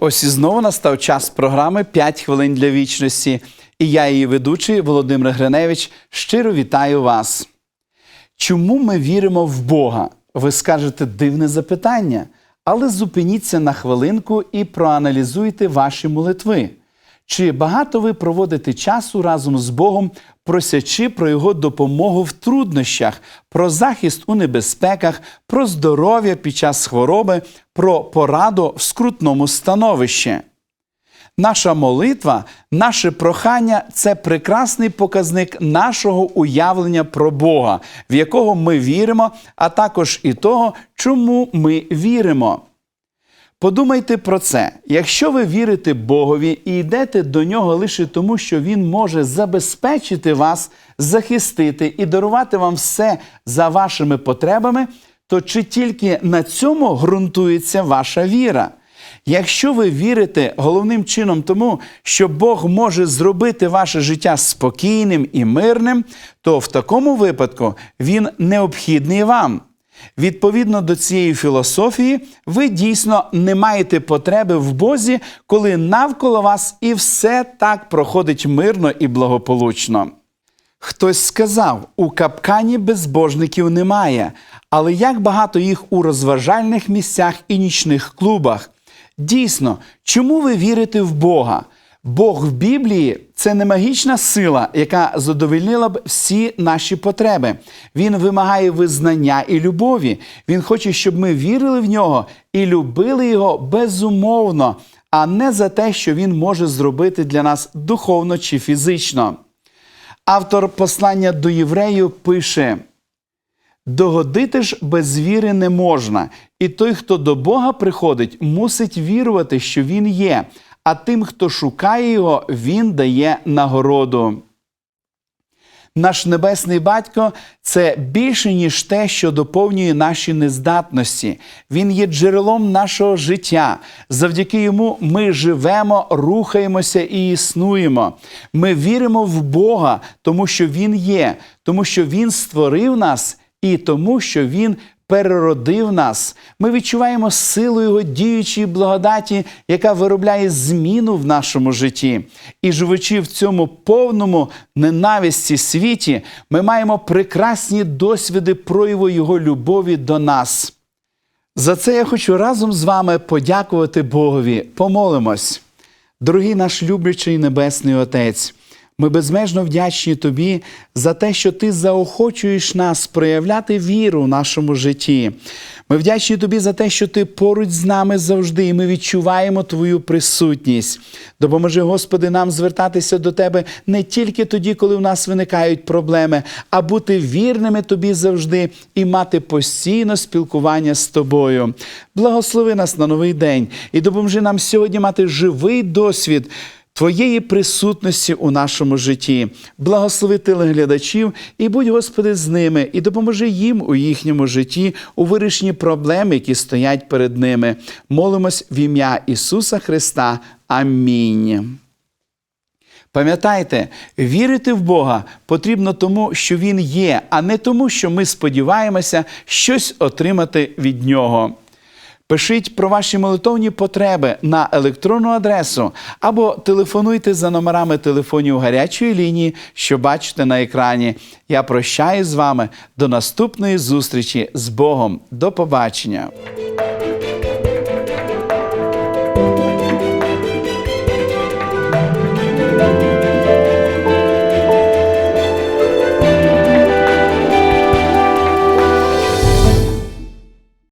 Ось і знову настав час програми «5 хвилин для вічності. І я, її ведучий Володимир Гриневич, щиро вітаю вас. Чому ми віримо в Бога? Ви скажете дивне запитання, але зупиніться на хвилинку і проаналізуйте ваші молитви. Чи багато ви проводите часу разом з Богом, просячи про Його допомогу в труднощах, про захист у небезпеках, про здоров'я під час хвороби, про пораду в скрутному становищі? Наша молитва, наше прохання це прекрасний показник нашого уявлення про Бога, в якого ми віримо, а також і того, чому ми віримо. Подумайте про це. Якщо ви вірите Богові і йдете до нього лише тому, що Він може забезпечити вас, захистити і дарувати вам все за вашими потребами, то чи тільки на цьому ґрунтується ваша віра? Якщо ви вірите головним чином тому, що Бог може зробити ваше життя спокійним і мирним, то в такому випадку Він необхідний вам. Відповідно до цієї філософії, ви дійсно не маєте потреби в Бозі, коли навколо вас і все так проходить мирно і благополучно. Хтось сказав, у капкані безбожників немає, але як багато їх у розважальних місцях і нічних клубах. Дійсно, чому ви вірите в Бога? Бог в Біблії це не магічна сила, яка задовольнила б всі наші потреби. Він вимагає визнання і любові. Він хоче, щоб ми вірили в нього і любили його безумовно, а не за те, що він може зробити для нас духовно чи фізично. Автор послання до євреїв пише. Догодити ж без віри не можна, і той, хто до Бога приходить, мусить вірувати, що Він є, а тим, хто шукає його, Він дає нагороду. Наш небесний батько це більше, ніж те, що доповнює наші нездатності. Він є джерелом нашого життя. Завдяки йому ми живемо, рухаємося і існуємо. Ми віримо в Бога, тому що Він є, тому що Він створив нас і тому, що Він переродив нас. Ми відчуваємо силу Його діючої благодаті, яка виробляє зміну в нашому житті. І живучи в цьому повному ненависті світі, ми маємо прекрасні досвіди прояву Його любові до нас. За це я хочу разом з вами подякувати Богові. Помолимось. Дорогий наш люблячий Небесний Отець. Ми безмежно вдячні тобі за те, що ти заохочуєш нас проявляти віру в нашому житті. Ми вдячні тобі за те, що ти поруч з нами завжди, і ми відчуваємо твою присутність. Допоможи, Господи, нам звертатися до Тебе не тільки тоді, коли в нас виникають проблеми, а бути вірними тобі завжди і мати постійне спілкування з тобою. Благослови нас на новий день і допоможи нам сьогодні мати живий досвід. Твоєї присутності у нашому житті. Благослови телеглядачів і будь, Господи, з ними, і допоможи їм у їхньому житті у вирішенні проблем, які стоять перед ними. Молимось в ім'я Ісуса Христа. Амінь. Пам'ятайте, вірити в Бога потрібно тому, що Він є, а не тому, що ми сподіваємося щось отримати від Нього. Пишіть про ваші молитовні потреби на електронну адресу або телефонуйте за номерами телефонів гарячої лінії, що бачите на екрані. Я прощаюсь з вами до наступної зустрічі з Богом. До побачення.